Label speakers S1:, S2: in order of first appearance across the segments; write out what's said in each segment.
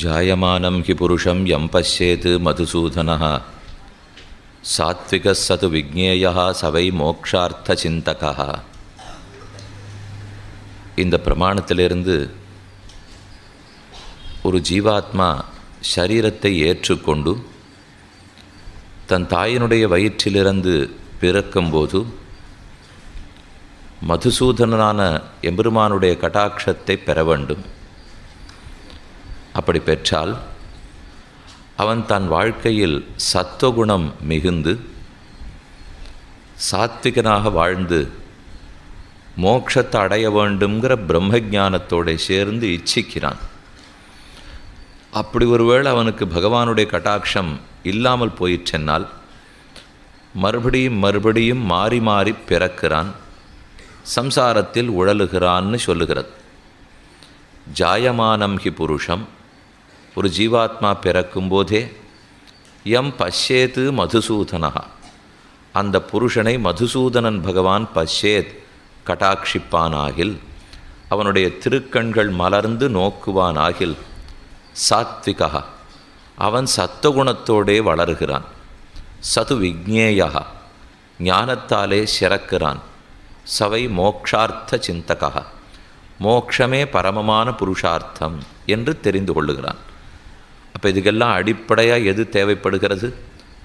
S1: ஜாயமானம் ஹி புருஷம் எம் பசியேத் மதுசூதன சாத்விக சது விக்னேய சவை மோக்ஷார்த்த சிந்தகா இந்த பிரமாணத்திலிருந்து ஒரு ஜீவாத்மா சரீரத்தை ஏற்றுக்கொண்டு தன் தாயினுடைய வயிற்றிலிருந்து பிறக்கும்போது மதுசூதனான எம்பெருமானுடைய கட்டாட்சத்தை பெற வேண்டும். அப்படி பெற்றால் அவன் தன் வாழ்க்கையில் சத்துவகுணம் மிகுந்து சாத்விகனாக வாழ்ந்து மோட்சத்தை அடைய வேண்டுங்கிற பிரம்மஜானத்தோடு சேர்ந்து இச்சிக்கிறான். அப்படி ஒருவேளை அவனுக்கு பகவானுடைய கட்டாட்சம் இல்லாமல் போயிற்றென்னால் மறுபடியும் மறுபடியும் மாறி மாறி பிறக்கிறான் சம்சாரத்தில் உழலுகிறான்னு சொல்லுகிறது. ஜாயமானம் ஹி புருஷம். ஒரு ஜீவாத்மா பிறக்கும் போதே எம் பஷ்யேத்து மதுசூதனா அந்த புருஷனை மதுசூதனன் பகவான் பஷ்யேத் கட்டாட்சிப்பானாகில் அவனுடைய திருக்கண்கள் மலர்ந்து நோக்குவானாகில் சாத்விகா அவன் சத்துவகுணத்தோடே வளர்கிறான். சது விக்னேயா ஞானத்தாலே சிறக்கிறான். சவை மோக்ஷார்த்த சிந்தகா மோக்ஷமே பரமமான புருஷார்த்தம் என்று தெரிந்து கொள்ளுகிறான். அப்போ இதுக்கெல்லாம் அடிப்படையாக எது தேவைப்படுகிறது?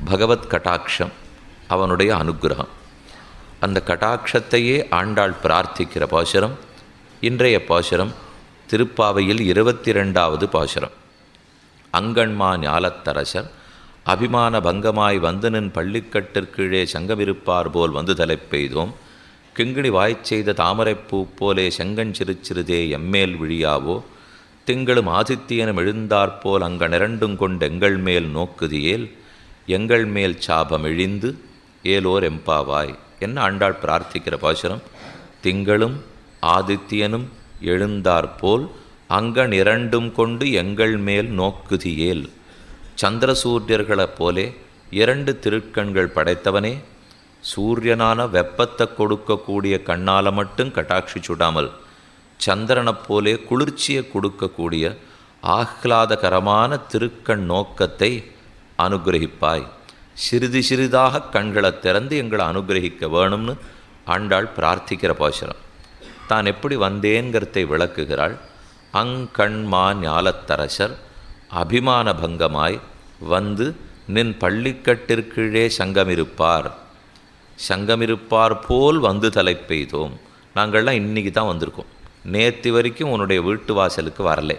S1: பகவத் கட்டாட்சம் அவனுடைய அனுகிரகம். அந்த கட்டாட்சத்தையே ஆண்டாள் பிரார்த்திக்கிற பாசுரம் இன்றைய பாசுரம் திருப்பாவையில் இருபத்தி ரெண்டாவது பாசுரம். அங்கன்மா ஞாலத்தரசர் அபிமான பங்கமாய் வந்து நின் பள்ளிக்கட்டிற்கீழே சங்கமிருப்பார் போல் வந்து தலைப்பெய்தோம் கிங்கிணி வாய்ச்செய்த தாமரைப்பூ போலே செங்கன் சிறுச்சிறுதே எம்மேல் விழியாவோ? திங்களும் ஆதித்தியனும் எழுந்தாற்போல் அங்க நிரண்டும் கொண்டு எங்கள் மேல் நோக்குதியேல் எங்கள் மேல் சாபம் இழிந்து ஏலோர் எம்பாவாய். என்ன ஆண்டாள் பிரார்த்திக்கிற பாசுரம்? திங்களும் ஆதித்தியனும் எழுந்தாற்போல் அங்கன் இரண்டும் கொண்டு எங்கள் மேல் நோக்குதியேல். சந்திரசூரியர்களைப் போலே இரண்டு திருக்கண்கள் படைத்தவனே சூரியனான வெப்பத்தை கொடுக்கக்கூடிய கண்ணால் மட்டும் கட்டாட்சி சுடாமல் சந்திரனைப் போலே குளிர்ச்சியை கொடுக்கக்கூடிய ஆஹ்லாதகரமான திருக்கண் நோக்கத்தை அனுகிரகிப்பாய். சிறிது சிறிதாக கண்களை திறந்து எங்களை அனுகிரகிக்க வேணும்னு ஆண்டாள் பிரார்த்திக்கிற பாசுரம். தான் எப்படி வந்தேங்கிறதை விளக்குகிறாள். அங்கண்மா ஞாலத்தரசர் அபிமான பங்கமாய் வந்து நின் பள்ளிக்கட்டிற்கீழே சங்கமிருப்பார். சங்கமிருப்பார் போல் வந்து தலை பெய்தோம் நாங்கள்லாம் இன்றைக்கி தான் வந்திருக்கோம். நேற்று வரைக்கும் உன்னுடைய வீட்டு வாசலுக்கு வரலை.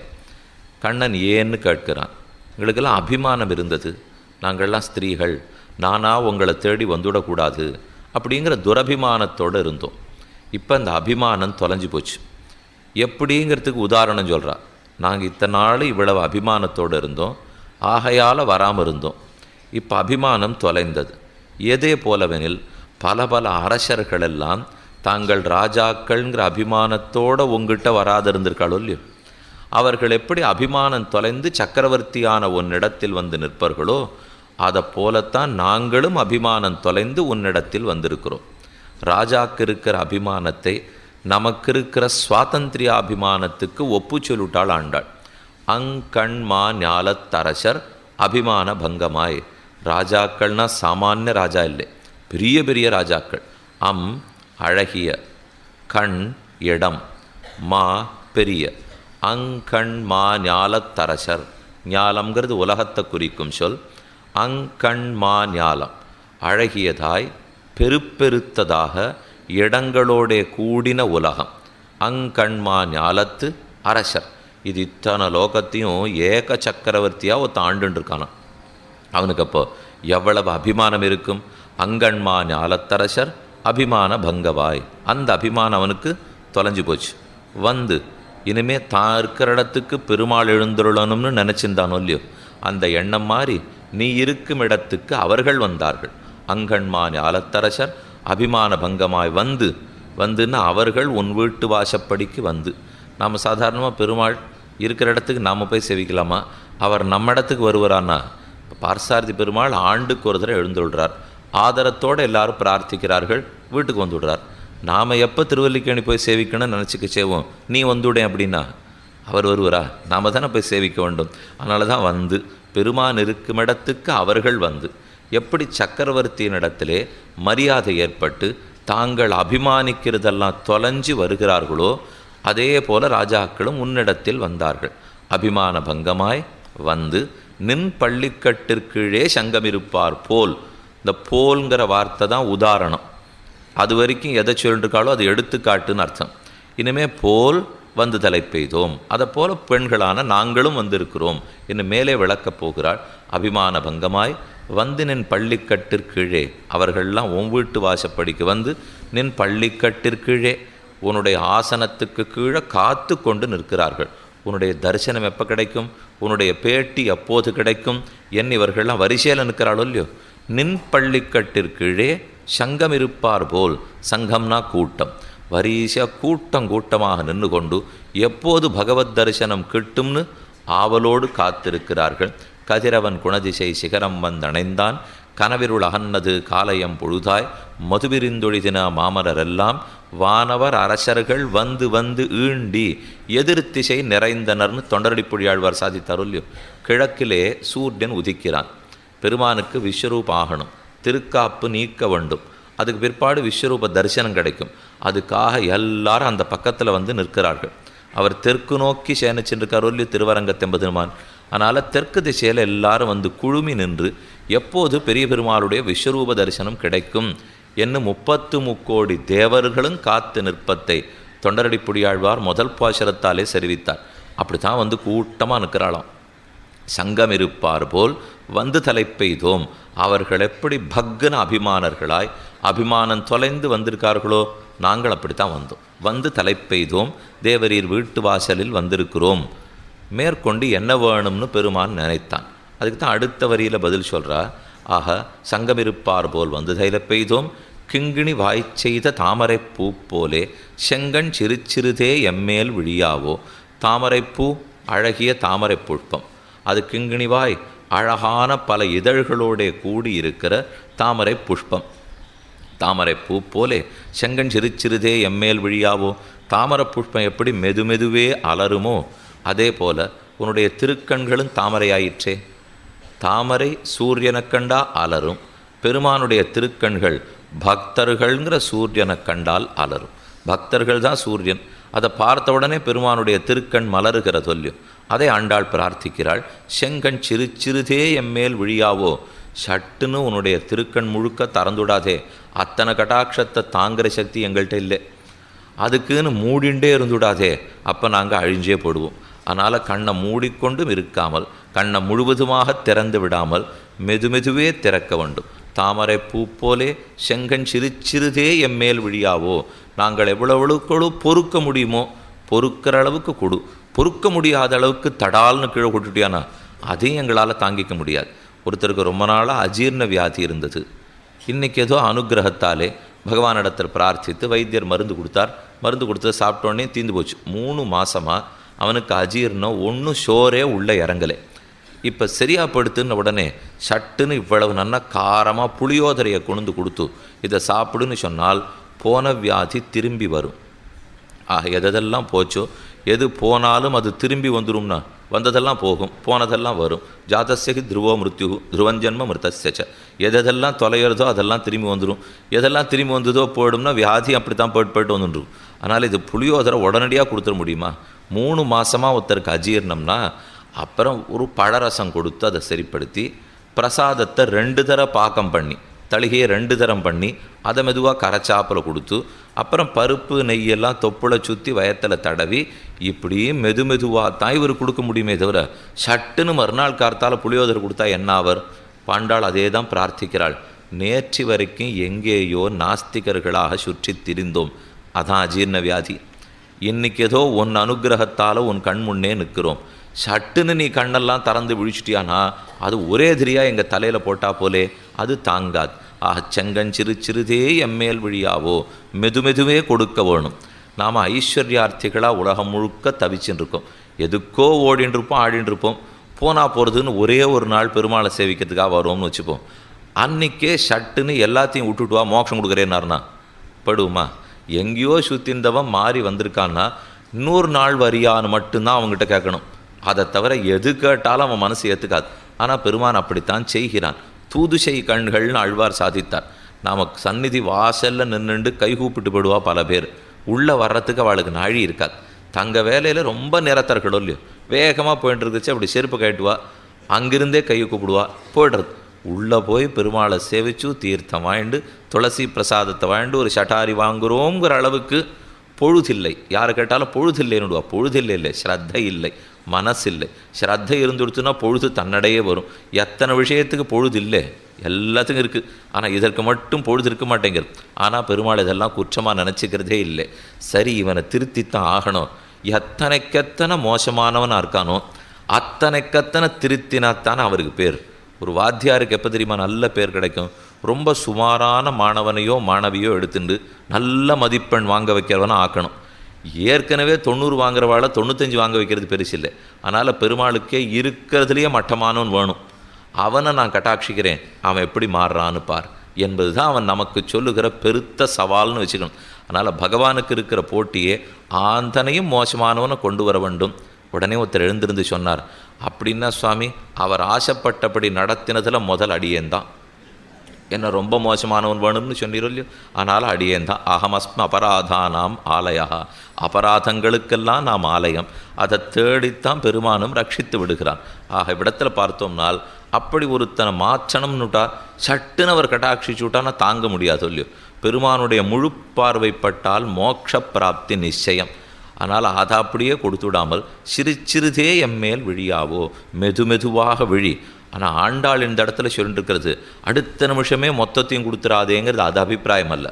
S1: கண்ணன் ஏன்னு கேட்கிறான். எங்களுக்கெல்லாம் அபிமானம் இருந்தது. நாங்கள்லாம் ஸ்திரீகள். நானா உங்களை தேடி வந்துவிடக்கூடாது அப்படிங்கிற துரபிமானத்தோடு இருந்தோம். இப்போ அந்த அபிமானம் தொலைஞ்சு போச்சு. எப்படிங்கிறதுக்கு உதாரணம் சொல்கிறா நாங்கள் இத்தனை நாள் இவ்வளவு அபிமானத்தோடு இருந்தோம். ஆகையால் வராமல் இருந்தோம். இப்போ அபிமானம் தொலைந்தது. எதே போலவெனில் பல பல அரசர்களெல்லாம் தாங்கள் ராஜாக்கள்ங்கிற அபிமானத்தோடு உங்ககிட்ட வராது இருந்திருக்காளோ இல்லையோ? அவர்கள் எப்படி அபிமானம் தொலைந்து சக்கரவர்த்தியான உன்னிடத்தில் வந்து நிற்பர்களோ அதை போலத்தான் நாங்களும் அபிமானம் தொலைந்து உன்னிடத்தில் வந்திருக்கிறோம். ராஜாக்கு இருக்கிற அபிமானத்தை நமக்கு இருக்கிற சுவாதந்திரியாபிமானத்துக்கு ஒப்பு சொல்லிட்டாள் ஆண்டாள். அங்கண்மா ஞாலத்தரசர் அபிமான பங்கமாய். ராஜாக்கள்னால் சாமானிய ராஜா இல்லை பெரிய பெரிய ராஜாக்கள். அம் அழகிய கண் இடம் மா பெரிய அங்கண் மா ஞாலத்தரசர் ஞாலம்ங்கிறது உலகத்தை குறிக்கும் சொல். அங்கண் மா ஞாலம் அழகியதாய் பெருப்பெருத்ததாக இடங்களோடே கூடின உலகம். அங்கண்மா ஞாலத்து அரசர். இது இத்தனை லோகத்தையும் ஏக சக்கரவர்த்தியாக ஒருத்த ஆண்டுருக்கானான் அவனுக்கு அப்போ எவ்வளவு அபிமானம் இருக்கும்? அங்கண்மா ஞாலத்தரசர் அபிமான பங்கவாய். அந்த அபிமானம் அவனுக்கு தொலைஞ்சு போச்சு. வந்து இனிமே தான் இருக்கிற இடத்துக்கு பெருமாள் எழுந்துருளணும்னு நினச்சிருந்தானோ இல்லையோ? அந்த எண்ணம் மாறி நீ இருக்கும் இடத்துக்கு அவர்கள் வந்தார்கள். அங்கன்மானி ஆலத்தரசர் அபிமான பங்கமாய் வந்து வந்துன்னா அவர்கள் உன் வீட்டு வாசப்படிக்கு வந்து. நாம் சாதாரணமாக பெருமாள் இருக்கிற இடத்துக்கு நாம் போய் செவிக்கலாமா? அவர் நம்ம இடத்துக்கு வருவாரானா பார்சாரதி பெருமாள் ஆண்டுக்கு ஒரு தடவை எழுந்துள்ளார் ஆதரத்தோடு எல்லாரும் பிரார்த்திக்கிறார்கள் வீட்டுக்கு வந்து விடுறார் நாம் எப்போ திருவல்லிக்கேணி போய் சேவிக்கணும்னு நினச்சிக்க செய்வோம். நீ வந்துவிடேன் அப்படின்னா. அவர் வருவரா? நாம் தானே போய் சேவிக்க வேண்டும். அதனால தான் வந்து பெருமான் இருக்கும் இடத்துக்கு அவர்கள் வந்து எப்படி சக்கரவர்த்தியின் இடத்திலே மரியாதை ஏற்பட்டு தாங்கள் அபிமானிக்கிறதெல்லாம் தொலைஞ்சு வருகிறார்களோ அதே போல ராஜாக்களும் உன்னிடத்தில் வந்தார்கள். அபிமான பங்கமாய் வந்து நின் பள்ளிக்கட்டிற்கீழே சங்கமிருப்பார் போல் இந்த போல்ங்கிற வார்த்தை தான் உதாரணம். அது வரைக்கும் எதை சொல்லிருக்காளோ அது எடுத்துக்காட்டுன்னு அர்த்தம். இனிமே போல் வந்து தலை பெய்தோம் அதை போல பெண்களான நாங்களும் வந்திருக்கிறோம். என்று மேலே விளக்கப் போகிறாள். அபிமான பங்கமாய் வந்து நின் பள்ளிக்கட்டிற்கீழே அவர்கள்லாம் உன் வீட்டு வாசப்படிக்கு வந்து நின் பள்ளிக்கட்டிற்கீழே உன்னுடைய ஆசனத்துக்கு கீழே காத்து கொண்டு நிற்கிறார்கள். உன்னுடைய தரிசனம் எப்போ கிடைக்கும்? உன்னுடைய பேட்டி எப்போது கிடைக்கும்? என் இவர்கள்லாம் வரிசையில் நிற்கிறாளோ இல்லையோ? நின் பள்ளிக்கட்டிற்கீழே சங்கம் இருப்பார் போல் சங்கம்னா கூட்டம். வரிசையாக கூட்டம் கூட்டமாக நின்று கொண்டு எப்போது பகவத் தரிசனம் கிட்டும்னு ஆவலோடு காத்திருக்கிறார்கள். கதிரவன் குணதிசை சிகரம் வந்தணைந்தான் கனவிருள் அகன்னது காலயம் பொழுதாய். மதுவிரிந்தொழிதின மாமரரெல்லாம் வானவர் அரசர்கள் வந்து வந்து ஈண்டி. எதிர்த்திசை நிறைந்தனர்னு தொண்டரடிப்புழியாழ்வார் சாதித்தார் இல்லையோ கிழக்கிலே சூரியன் உதிக்கிறான். பெருமானுக்கு விஸ்வரூப ஆகணும் திருக்காப்பு நீக்க வேண்டும். அதுக்கு பிற்பாடு விஸ்வரூப தரிசனம் கிடைக்கும். அதுக்காக எல்லாரும் அந்த பக்கத்தில் வந்து நிற்கிறார்கள். அவர் தெற்கு நோக்கி சேனிச்சின்றிருக்கார் ஒல்லி திருவரங்கத்தெம்பெருமான் அதனால் தெற்கு திசையில் எல்லாரும் வந்து குழுமி நின்று எப்போது பெரிய பெருமாளுடைய விஸ்வரூப தரிசனம் கிடைக்கும் என்று முப்பத்து முக்கோடி தேவர்களும் காத்து நிற்பத்தை தொண்டரடிப்புடியாழ்வார் முதல் பாசரத்தாலே சரிவித்தார் அப்படி தான் வந்து கூட்டமாக நிற்கிறாளாம். சங்கம் இருப்பார் போல் வந்து தலை பெய்தோம். அவர்கள் எப்படி பக்குன அபிமானர்களாய் அபிமானம் தொலைந்து வந்திருக்கார்களோ நாங்கள் அப்படித்தான் வந்தோம். வந்து தலை பெய்தோம். தேவரீர் வீட்டு வாசலில் வந்திருக்கிறோம். மேற்கொண்டு என்ன வேணும்னு பெருமான் நினைத்தான். அதுக்கு தான் அடுத்த வரியில் பதில் சொல்கிறா ஆக சங்கமிருப்பார் போல் வந்து தைல பெய்தோம். கிங்கிணி வாய் செய்த தாமரை பூ போலே செங்கண் சிறு சிறுதே எம்மேல் விழியாவோ. தாமரைப்பூ அழகிய தாமரை புஷ்பம். அது கிங்கிணி வாய் அழகான பல இதழ்களோட கூடியிருக்கிற தாமரை புஷ்பம். தாமரை பூ போலே செங்கன் சிறு சிறுதே எம்மேல் விழியாவோ? தாமரை புஷ்பம் எப்படி மெதுமெதுவே அலருமோ? அதே போல உன்னுடைய திருக்கண்களும் தாமரையாயிற்றே. தாமரை சூரியனை கண்டா அலரும். பெருமானுடைய திருக்கண்கள் பக்தர்கள்ங்கிற சூரியனை கண்டால் அலரும். பக்தர்கள் தான் சூரியன். அதை பார்த்த உடனே பெருமானுடைய திருக்கண் மலருகிற சொல்லியும் அதை ஆண்டாள் பிரார்த்திக்கிறாள். செங்கண் சிறு சிறுதே எம்மேல் விழியாவோ? சட்டுன்னு உன்னுடைய திருக்கண் முழுக்க திறந்துடாதே. அத்தனை கட்டாட்சத்தை தாங்குற சக்தி எங்கள்கிட்ட இல்லை. அதுக்குன்னு மூடிண்டே இருந்துடாதே. அப்போ நாங்கள் அழிஞ்சே போடுவோம். அதனால் கண்ணை மூடிக்கொண்டும் இருக்காமல் கண்ணை முழுவதுமாக திறந்து விடாமல் மெதுமெதுவே திறக்க வேண்டும். தாமரை பூ போலே செங்கன் சிறு சிறுதே எம்மேல் விழியாவோ? நாங்கள் எவ்வளவுக்கெவ்வளோ பொறுக்க முடியுமோ? பொறுக்கிற அளவுக்கு கொடு. பொறுக்க முடியாத அளவுக்கு தடால்னு கீழே கொட்டுட்டியானா அதையும் எங்களால் தாங்கிக்க முடியாது. ஒருத்தருக்கு ரொம்ப நாளாக அஜீர்ண வியாதி இருந்தது. இன்றைக்கி ஏதோ அனுகிரகத்தாலே பகவானிடத்தில் பிரார்த்தித்து வைத்தியர் மருந்து கொடுத்தார். மருந்து கொடுத்து சாப்பிட்டோன்னே தீந்து போச்சு. மூணு மாதமாக அவனுக்கு அஜீர்ணம் ஒன்றும் ஷோரே உள்ளே இறங்கலை. இப்போ சரியா படுத்துன உடனே சட்டுன்னு இவ்வளவு நல்லா காரமாக புளியோதரையை கொண்டு கொடுத்து இதை சாப்பிடுன்னு சொன்னால் போன வியாதி திரும்பி வரும். ஆக எதெல்லாம் போச்சோ எது போனாலும் அது திரும்பி வந்துடும்னா வந்ததெல்லாம் போகும் போனதெல்லாம் வரும். ஜாதஸ்யகி துருவோ மிருத்யு துருவஞ்சன்ம மிருத்தஸ்யச்ச எதெல்லாம் தொலைகிறதோ அதெல்லாம் திரும்பி வந்துடும் எதெல்லாம் திரும்பி வந்ததோ போயிடும்னா வியாதி அப்படி தான் போயிட்டு போயிட்டு வந்துடும் அதனால் இது புளியோதரை உடனடியாக கொடுத்துட முடியுமா? மூணு மாதமாக ஒருத்தருக்கு அஜீர்ணம்னா அப்புறம் ஒரு பழரசம் கொடுத்து அதை சரிப்படுத்தி பிரசாதத்தை ரெண்டு தர பாக்கம் பண்ணி தளிகையை ரெண்டு தரம் பண்ணி அதை மெதுவாக கரைச்சாப்பில் கொடுத்து அப்புறம் பருப்பு நெய்யெல்லாம் தொப்புளை சுற்றி வயத்தில் தடவி இப்படி மெது மெதுவாக தான் இவர் கொடுக்க முடியுமே தவிர சட்டுன்னு மறுநாள் கார்த்தால் புளியோதரை கொடுத்தா என்ன ஆவர்? பாண்டாள் அதே தான் பிரார்த்திக்கிறாள். நேற்று வரைக்கும் எங்கேயோ நாஸ்திகர்களாக சுற்றி திரிந்தோம். அதான் அஜீர்ண வியாதி. இன்னைக்கு ஏதோ உன் அனுகிரகத்தால் உன் கண் முன்னே நிற்கிறோம். சட்டுன்னு நீ கண்ணெல்லாம் திறந்து விழிச்சிட்டியானா அது ஒரே திரியாக எங்கள் தலையில் போட்டா போலே? அது தாங்காது. ஆஹ் செங்கஞ்சிறு சிறுதே எம்மேல் விழியாவோ? மெது மெதுவே கொடுக்க வேணும். நாம் ஐஸ்வர்யார்த்திகளாக உலகம் முழுக்க தவிச்சுன்னு இருக்கோம் எதுக்கோ ஓடின்னு இருப்போம் ஆடின்னு இருப்போம் போனால் போகிறதுன்னு ஒரே ஒரு நாள் பெருமாளை சேவிக்கிறதுக்காக வரும்னு வச்சுப்போம். அன்னைக்கே சட்டுன்னு எல்லாத்தையும் விட்டுட்டு வா மோட்சம் கொடுக்குறேன்னாருனா படுமா எங்கேயோ சுத்திந்தவன் மாறி வந்திருக்கான்னா இன்னொரு நாள் வரியான்னு மட்டும்தான் அவங்ககிட்ட கேட்கணும். அதை தவிர எது கேட்டாலும் அவன் மனசு ஏற்றுக்காது ஆனால் பெருமான் அப்படித்தான் செய்கிறான். தூதுசை கண்கள்னு அழ்வார் சாதித்தார். நாம் சந்நிதி வாசலில் நின்றுண்டு கை கூப்பிட்டு போடுவா பல பேர். உள்ளே வர்றதுக்கு அவளுக்கு நாழி இருக்காது. தங்க வேலையில் ரொம்ப நிறத்தர்களோ இல்லையோ? வேகமாக போயிட்டு இருந்துச்சு அப்படி செருப்பு கட்டுவா அங்கிருந்தே கையை கூப்பிடுவா. போய்டுறது. உள்ளே போய் பெருமாளை சேவிச்சு தீர்த்தம் வாங்கிட்டு துளசி பிரசாதத்தை வாங்கிட்டு ஒரு சட்டாரி வாங்குறோங்கிற அளவுக்கு பொழுதில்லை. யார் கேட்டாலும் பொழுதில்லைன்னுடுவா. பொழுதில்லை இல்லை ஸ்ரத்த இல்லை. மனசில்லை. ஸ்ரத்தை இருந்துடுத்துன்னா பொழுது தன்னடையே வரும். எத்தனை விஷயத்துக்கு பொழுது இல்லை எல்லாத்துக்கும் இருக்குது ஆனால் இதற்கு மட்டும் பொழுது இருக்க மாட்டேங்கிறது ஆனால் பெருமாள் இதெல்லாம் குற்றமாக நினச்சிக்கிறதே இல்லை. சரி இவனை திருத்தித்தான் ஆகணும். எத்தனைக்கெத்தனை மோசமானவனாக இருக்கானோ அத்தனைக்கத்தனை திருத்தினாத்தான் அவருக்கு பேர். ஒரு வாத்தியாருக்கு எப்போ தெரியுமா நல்ல பேர் கிடைக்கும்? ரொம்ப சுமாரான மாணவனையோ மாணவியோ எடுத்துட்டு நல்ல மதிப்பெண் வாங்க வைக்கிறவனை ஆக்கணும். ஏற்கனவே தொண்ணூறு வாங்குறவாளை தொண்ணூத்தஞ்சு வாங்க வைக்கிறது பெருசு இல்லை. அதனால் பெருமாளுக்கே இருக்கிறதுலையே மட்டமானவன் வேணும். அவனை நான் கட்டாட்சிக்கிறேன். அவன் எப்படி மாறுறான்னு பார். என்பது தான் அவன் நமக்கு சொல்லுகிற பெருத்த சவால்னு வச்சுக்கணும். அதனால் பகவானுக்கு இருக்கிற போட்டியே ஆந்தனையும் மோசமானவனை கொண்டு வர வேண்டும். உடனே ஒருத்தர் எழுந்திருந்து சொன்னார் அப்படின்னா சுவாமி அவர் ஆசைப்பட்டபடி நடத்தினதில் முதல் அடியேன்தான். என்ன ரொம்ப மோசமானவன் வேணும்னு சொன்னீரோ இல்லையோ? அதனால் அடியேன் தான் அகமஸ்ம அபராதானாம் ஆலயா. அபராதங்களுக்கெல்லாம் நாம் ஆலயம். அதை தேடித்தான் பெருமானும் ரட்சித்து விடுகிறான். ஆக இடத்துல பார்த்தோம்னால் அப்படி ஒருத்தனை மாற்றணும்னுட்டா சட்டுன்னு அவர் கட்டாட்சிச்சு தாங்க முடியாது இல்லையோ. பெருமானுடைய முழு பார்வைப்பட்டால் மோட்ச பிராப்தி நிச்சயம். ஆனால் அதை அப்படியே கொடுத்து விடாமல் சிறு சிறிதே எம்மேல் விழியாவோ? மெது மெதுவாக விழி. ஆனால் ஆண்டாள் இந்த இடத்துல சொல்லிட்டுருக்கிறது அடுத்த நிமிஷமே மொத்தத்தையும் கொடுத்துறாதேங்கிறது அது அபிப்பிராயம் அல்ல.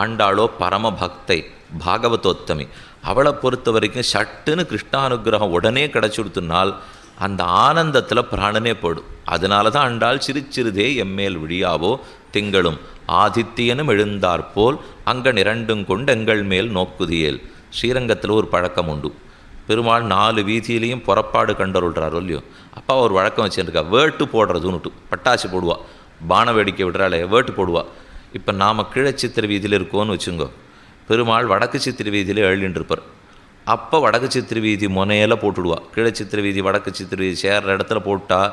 S1: ஆண்டாளோ பரம பக்தை பாகவதோத்தமி. அவளை பொறுத்த வரைக்கும் சட்டுன்னு கிருஷ்ணானுகிரகம் உடனே கிடச்சுடுத்துனால் அந்த ஆனந்தத்தில் பிராணனே போடும் அதனால தான் ஆண்டாள் சிறுச்சிறுதே எம்மேல் விழியாவோ திங்களும் ஆதித்யனும் எழுந்தாற்போல் அங்கன் இரண்டும் கொண்டு எங்கள் மேல் நோக்குதியேல். ஸ்ரீரங்கத்தில் ஒரு பழக்கம் உண்டு. பெருமாள் நாலு வீதியிலையும் புறப்பாடு கண்டருள்றாரோ இல்லையோ? அப்பா ஒரு வழக்கம் வச்சுருக்கா வேட்டு போடுறதுன்னுட்டு. பட்டாசு போடுவா. பான வேடிக்கை விடுறாளே வேட்டு போடுவா. இப்போ நாம் கீழே சித்திர வீதியில் இருக்கோன்னு வச்சுங்கோ. பெருமாள் வடக்கு சித்திர வீதியில் எழுதிட்டுருப்பார் அப்போ வடக்கு சித்திர வீதி முனையில் போட்டுடுவா. கீழே சித்திர வீதி வடக்கு சித்திர வீதி சேர்ற இடத்துல போட்டால்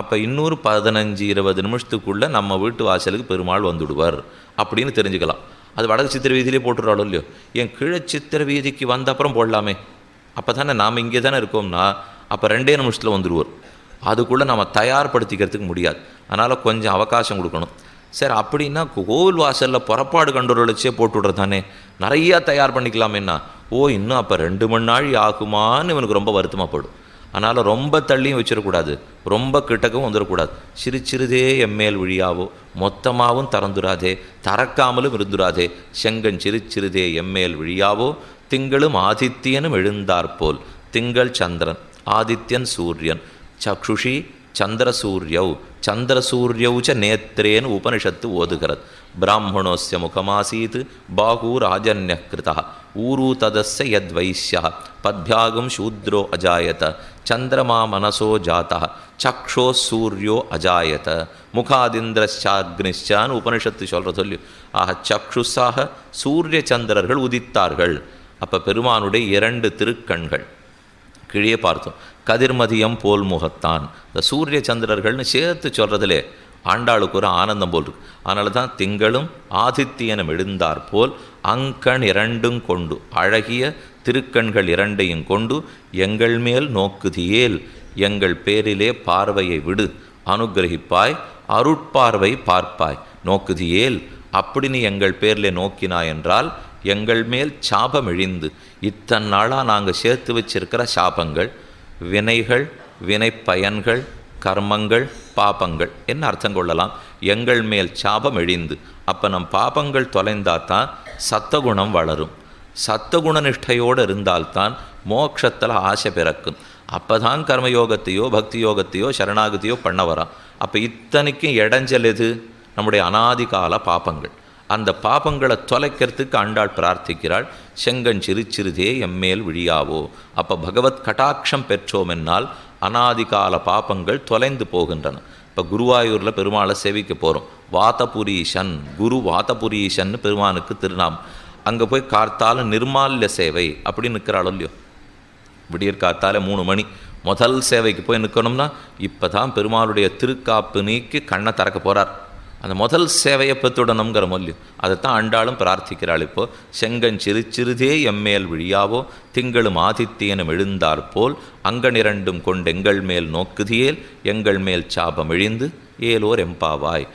S1: அப்போ இன்னொரு பதினஞ்சு இருபது நிமிஷத்துக்குள்ளே நம்ம வீட்டு வாசலுக்கு பெருமாள் வந்துடுவார் அப்படின்னு தெரிஞ்சுக்கலாம். அது வடக்கு சித்திர வீதியிலே போட்டுறாளோ இல்லையோ? என் கீழே சித்திர வீதிக்கு வந்த அப்புறம் போடலாமே. அப்போ தானே நாம் இங்கே தானே இருக்கோம்னா அப்போ ரெண்டே நிமிஷத்தில் வந்துடுவார். அதுக்குள்ளே நம்ம தயார்படுத்திக்கிறதுக்கு முடியாது. அதனால் கொஞ்சம் அவகாசம் கொடுக்கணும். சரி அப்படின்னா கோவில் வாசலில் புறப்பாடு கண்டுரொழிச்சே போட்டு விட்றதானே நிறையா தயார் பண்ணிக்கலாமேன்னா ஓ இன்னும் அப்போ ரெண்டு மணி நாள் ஆகுமான்னு இவனுக்கு ரொம்ப வருத்தமாக போடும் அதனால் ரொம்ப தள்ளியும் வச்சிடக்கூடாது. ரொம்ப கிட்டக்கவும் வந்துடக்கூடாது. சிறு சிறிதே எம்மேல் விழியாவோ மொத்தமாகவும் திறந்துராதே தறக்காமலும் இருந்துராதே செங்கன் சிறு சிறிதே எம்மேல் விழியாவோ திங்களும் ஆதித்யனும் எழுந்தாற்போல் திங்கள் சந்திரன் ஆதித்யன் சூரியன் சக்ஷுஷி சந்திரசூரியௌ. சந்திரசூரியௌ ச நேத்திரேன்னு உபனிஷத்து ஓதுகிறது. பிராமணோஸ்ய முகமாசீத் பாகூராஜன்ய கிருதா ஊரு ததஸ்ய யத் யத்வைஷ்ய. பத்பியாகும் சூத்ரோ அஜாயத. சந்திரமா மனசோ ஜாத்தா. சக்ஷோ சூரியோ அஜாயத. முகாதிந்திரச்சாக்னிச்சான்னு உபனிஷத்து சொல்கிற சொல்லி. ஆக சக்ஷுஸாக சூரிய சந்திரர்கள் உதித்தார்கள். அப்போ பெருமானுடைய இரண்டு திருக்கண்கள். கீழே பார்த்தோம். கதிர்மதியம் போல் முகத்தான். இந்த சூரிய சந்திரர்கள்னு சேர்த்து சொல்கிறதுலே ஆண்டாளுக்கு ஒரு ஆனந்தம் போல் இருக்கு. அதனால தான் திங்களும் ஆதித்யனும் எழுந்தார் போல் அங்கண் இரண்டும் கொண்டு அழகிய திருக்கண்கள் இரண்டையும் கொண்டு எங்கள் மேல் நோக்குதியேல் எங்கள் பேரிலே பார்வையை விடு அனுகிரகிப்பாய் அருட்பார்வை பார்ப்பாய் நோக்குதியேல் அப்படி நீ எங்கள் பேரிலே நோக்கினாய் என்றால் எங்கள் மேல் சாபம் இழிந்து இத்தனை நாளாக நாங்கள் சேர்த்து வச்சிருக்கிற சாபங்கள் வினைகள் வினை பயன்கள் கர்மங்கள் பாபங்கள். என்ன அர்த்தம் கொள்ளலாம்? எங்கள் மேல் சாபம் எழிந்து. அப்போ நம் பாபங்கள் தொலைந்தாதான் சத்தகுணம் வளரும். சத்தகுண நிஷ்டையோடு இருந்தால்தான் மோட்சத்தில் ஆசை பிறக்கும். அப்போ தான் கர்மயோகத்தையோ பக்தி யோகத்தையோ சரணாகதியோ பண்ண வரான். அப்போ இத்தனைக்கும் இடைஞ்சல் எது? நம்முடைய அனாதிகால பாபங்கள். அந்த பாபங்களை தொலைக்கிறதுக்கு அண்டாள் பிரார்த்திக்கிறாள். செங்கன் சிறு எம்மேல் விழியாவோ? அப்போ பகவத் கட்டாட்சம் பெற்றோமென்னால் அனாதிகால பாபங்கள் தொலைந்து போகின்றன. இப்போ குருவாயூரில் பெருமாளை சேவிக்க போகிறோம் வாதபுரீஷன் குரு வாதபுரீஷன் பெருமானுக்கு திருநாம் அங்கே போய் கார்த்தால நிர்மால்ய சேவை அப்படின்னு நிற்கிறாளோ இல்லையோ? விடியற் கார்த்தால மூணு மணி. முதல் சேவைக்கு போய் நிற்கணும்னா இப்போ தான் பெருமாளுடைய திருக்காப்பு நீக்கி கண்ணை திறக்க போகிறார் அந்த முதல் சேவையை பெற்றுடணுங்கிற மொழி. அதைத்தான் அண்டாளும் பிரார்த்திக்கிறாள். இப்போ செங்கஞ்சிறு சிறுதே எம்மேல் விழியாவோ திங்களும் ஆதித்தியனும் எழுந்தாற்போல் அங்கனிரண்டும் கொண்டு எங்கள் மேல் நோக்குதியேல் எங்கள் மேல் சாபம் இழிந்து ஏலோர் எம்பாவாய்.